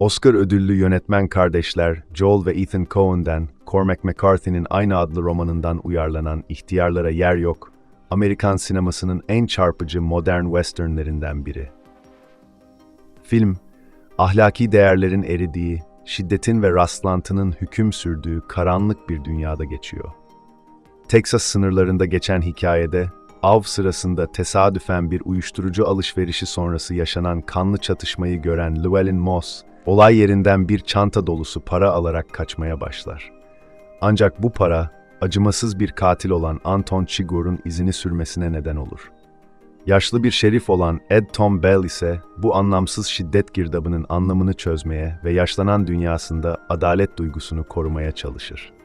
Oscar ödüllü yönetmen kardeşler Joel ve Ethan Coen'den Cormac McCarthy'nin aynı adlı romanından uyarlanan İhtiyarlara Yer Yok, Amerikan sinemasının en çarpıcı modern westernlerinden biri. Film, ahlaki değerlerin eridiği, şiddetin ve rastlantının hüküm sürdüğü karanlık bir dünyada geçiyor. Texas sınırlarında geçen hikayede, av sırasında tesadüfen bir uyuşturucu alışverişi sonrası yaşanan kanlı çatışmayı gören Llewellyn Moss, olay yerinden bir çanta dolusu para alarak kaçmaya başlar. Ancak bu para, acımasız bir katil olan Anton Chigurh'un izini sürmesine neden olur. Yaşlı bir şerif olan Ed Tom Bell ise bu anlamsız şiddet girdabının anlamını çözmeye ve yaşlanan dünyasında adalet duygusunu korumaya çalışır.